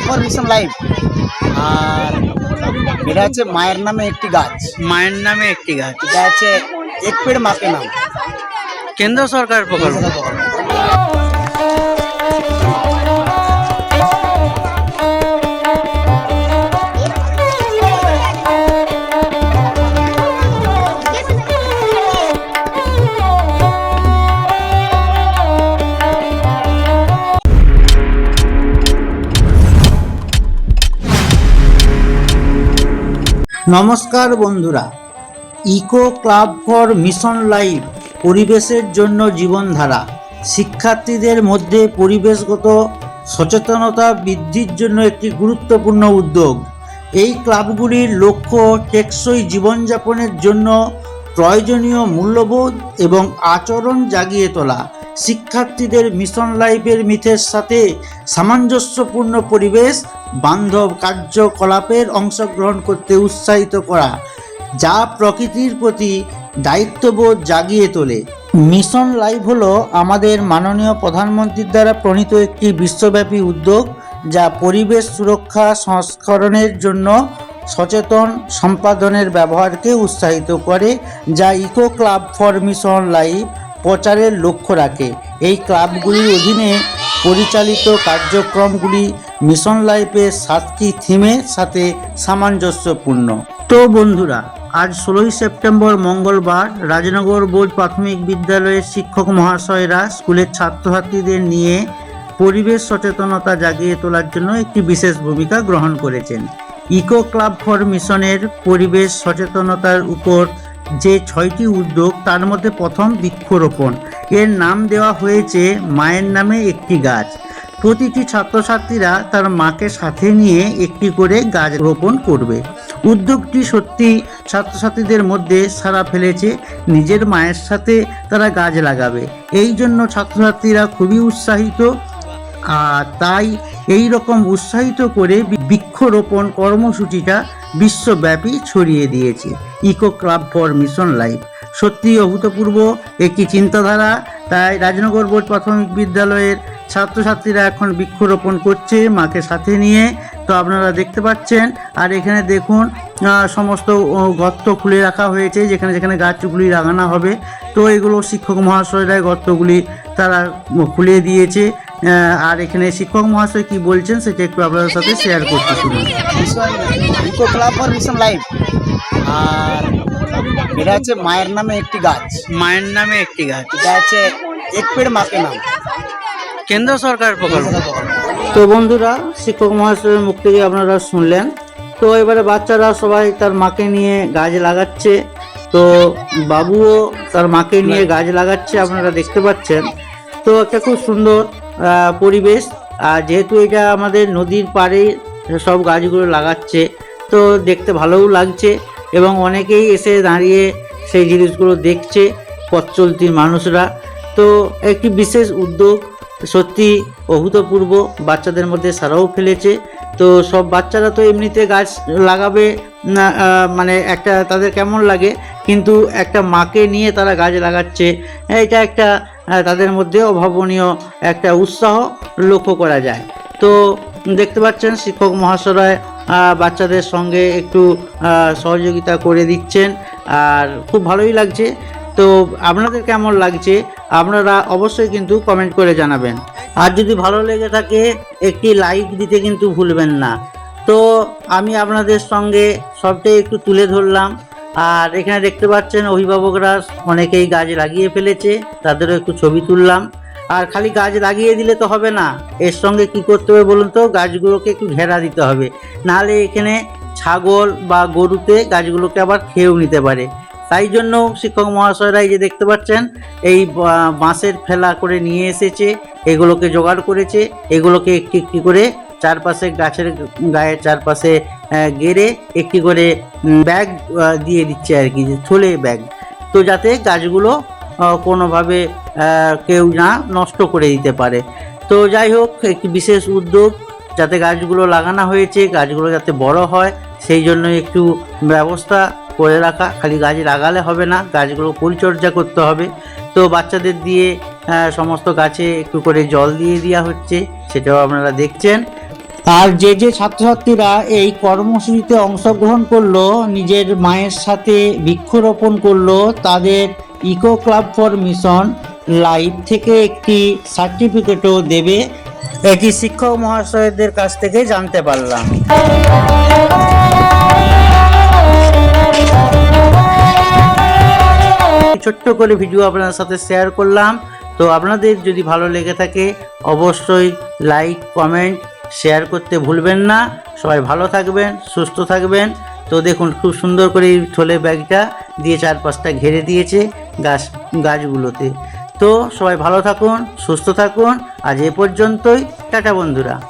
For mission life আর এটা হচ্ছে মায়ের নামে একটি গাছ। মায়ের নামে একটি গাছ। এটা হচ্ছে এক পেড় মাকে নাম। কেন্দ্র সরকার প্রকল্প। নমস্কার বন্ধুরা, eco club for mission life পরিবেশের জন্য জীবনধারা। শিক্ষার্থীদের মধ্যে পরিবেশগত সচেতনতা বৃদ্ধির জন্য একটি গুরুত্বপূর্ণ উদ্যোগ। এই ক্লাবগুলির লক্ষ্য টেকসই জীবনযাপনের জন্য প্রয়োজনীয় মূল্যবোধ এবং আচরণ জাগিয়ে তোলা। শিক্ষার্থীদের মিশন লাইফের মিথের সাথে সামঞ্জস্যপূর্ণ পরিবেশ বান্ধব কার্যকলাপের অংশগ্রহণ করতে উৎসাহিত করা, যা প্রকৃতির প্রতি দায়িত্ববোধ জাগিয়ে তোলে। মিশন লাইভ হলো আমাদের মাননীয় প্রধানমন্ত্রীর দ্বারা প্রণীত একটি বিশ্বব্যাপী উদ্যোগ, যা পরিবেশ সুরক্ষা সংস্করণের জন্য সচেতন সম্পাদনের ব্যবহারকে উৎসাহিত করে, যা eco club for mission life প্রচারের লক্ষ্য রাখে। এই ক্লাবগুলির অধীনে পরিচালিত কার্যক্রমগুলি মিশন লাইফের সাতটি থিমের সাথে সামঞ্জস্যপূর্ণ। তো বন্ধুরা, আজ ষোলোই সেপ্টেম্বর মঙ্গলবার রাজনগর বোর্ড প্রাথমিক বিদ্যালয়ের শিক্ষক মহাশয়রা স্কুলের ছাত্রছাত্রীদের নিয়ে পরিবেশ সচেতনতা জাগিয়ে তোলার জন্য একটি বিশেষ ভূমিকা গ্রহণ করেছেন। ইকো ক্লাব ফর মিশনের পরিবেশ সচেতনতার উপর যে ছয়টি উদ্যোগ তার মধ্যে প্রথম বৃক্ষরোপণ। এর নাম দেওয়া হয়েছে মায়ের নামে একটি গাছ। প্রতিটি ছাত্রছাত্রীরা তার মাকে সাথে নিয়ে একটি করে গাছ রোপণ করবে। উদ্যোগটি সত্যি ছাত্রছাত্রীদের মধ্যে সারা ফেলেছে, নিজের মায়ের সাথে তারা গাছ লাগাবে। এই জন্য ছাত্রছাত্রীরা খুবই উৎসাহিত তাই এই রকম উৎসাহিত করে বৃক্ষরোপণ কর্মসূচিটা বিশ্বব্যাপী ছড়িয়ে দিয়েছে। Eco club for mission life. সত্যি অভূতপূর্ব একটি চিন্তাধারা। তাই রাজনগর বোর্ড প্রাথমিক বিদ্যালয়ের ছাত্রছাত্রীরা এখন বৃক্ষরোপণ করছে মাকে সাথে নিয়ে। তো আপনারা দেখতে পাচ্ছেন, আর এখানে দেখুন সমস্ত গর্ত খুলে রাখা হয়েছে, যেখানে যেখানে গাছগুলি লাগানো হবে। তো এগুলো শিক্ষক মহাশয়রা গর্তগুলি তারা খুলে দিয়েছে। আর এখানে শিক্ষক মহাশয় কি বলছেন সেটা একটু আপনাদের সাথে শেয়ার করতে শুনুন। Eco club for mission life আর এটা হচ্ছে মায়ের নামে একটি গাছ। মায়ের নামে একটি গাছ। এটা হচ্ছে এক পেড় মাকে নাম। কেন্দ্র সরকার প্রকল্প। তো বন্ধুরা শিক্ষক মহাশয়ের মুখ থেকে আপনারা শুনলেন। তো এবারে বাচ্চারা সবাই তার মাকে নিয়ে গাছ লাগাচ্ছে। তো বাবুও তার মাকে নিয়ে গাছ লাগাচ্ছে আপনারা দেখতে পাচ্ছেন। তো একটা খুব সুন্দর পরিবেশ। আর যেহেতু এটা আমাদের নদীর পাড়ে, সব গাছগুলো লাগাচ্ছে, তো দেখতে ভালোও লাগছে এবং অনেকেই এসে দাঁড়িয়ে সেই জিনিসগুলো দেখছে, পথ চলতি মানুষরা। তো একটি বিশেষ উদ্যোগ, সত্যি অভূতপূর্ব, বাচ্চাদের মধ্যে সারাও ফেলেছে। তো সব বাচ্চারা তো এমনিতে গাছ লাগাবে না মানে একটা তাদের কেমন লাগে, কিন্তু একটা মাকে নিয়ে তারা গাছ লাগাচ্ছে। এটা একটা তাদের মধ্যে অভাবনীয় একটা উৎসাহ লক্ষ্য করা যায়। তো দেখতে পাচ্ছেন শিক্ষক মহাশয় বাচ্চাদের সঙ্গে একটু সহযোগিতা করে দিচ্ছেন আর খুব ভালোই লাগছে। তো আপনাদের কেমন লাগছে আপনারা অবশ্যই কিন্তু কমেন্ট করে জানাবেন। আর যদি ভালো লেগে থাকে একটি লাইক দিতে কিন্তু ভুলবেন না। তো আমি আপনাদের সঙ্গে সবটাই একটু তুলে ধরলাম। আর এখানে দেখতে পাচ্ছেন অভিভাবকরা অনেকেই গাছ লাগিয়ে ফেলেছে, তাদেরও একটু ছবি তুললাম। আর খালি গাছ লাগিয়ে দিলে তো হবে না, এর সঙ্গে কি করতে হবে বলুন তো? গাছগুলোকে একটু ঘেরা দিতে হবে। নাহলে এখানে ছাগল বা গরুতে গাছগুলোকে আবার খেয়েও নিতে পারে। তাই জন্য শিক্ষক মহাশয়রা এই যে দেখতে পাচ্ছেন, এই বাঁশের ফেলা করে নিয়ে এসেছে, এগুলোকে জোগাড় করেছে, এগুলোকে একটি একটি করে চারপাশে গাছের গায়ের চারপাশে গেড়ে একটি করে ব্যাগ দিয়ে দিচ্ছে আর কি থলে ব্যাগ তো যাতে গাছগুলো কোনোভাবে কেউ না নষ্ট করে দিতে পারে। তো যাই হোক, একটি বিশেষ উদ্যোগ, যাতে গাছগুলো লাগানো হয়েছে, গাছগুলো যাতে বড় হয়, সেই জন্য একটু ব্যবস্থা করে রাখা। খালি গাছ লাগালে হবে না, গাছগুলো পরিচর্যা করতে হবে। তো বাচ্চাদের দিয়ে সমস্ত গাছে একটু করে জল দিয়ে দেওয়া হচ্ছে, সেটাও আপনারা দেখছেন। আর যে যে ছাত্রছাত্রীরা এই কর্মসূচিতে অংশগ্রহণ করল, নিজের মায়ের সাথে বৃক্ষরোপণ করল, তাদের eco club for mission life থেকে একটি সার্টিফিকেটও দেবে, এটি শিক্ষক মহাশয়দের কাছ থেকে জানতে পারলাম। ছোট্ট করে ভিডিও আপনাদের সাথে শেয়ার করলাম। তো আপনাদের যদি ভালো লেগে থাকে, অবশ্যই লাইক, কমেন্ট শেয়ার করতে ভুলবেন না। সবাই ভালো থাকবেন, সুস্থ থাকবেন। তো দেখুন, খুব সুন্দর করে এই থলে ব্যাগটা দিয়ে চারপাশটা ঘিরে দিয়েছে গাছ, গাছগুলোতে। তো সবাই ভালো থাকুন, সুস্থ থাকুন। আজ এ পর্যন্তই। টাটা বন্ধুরা।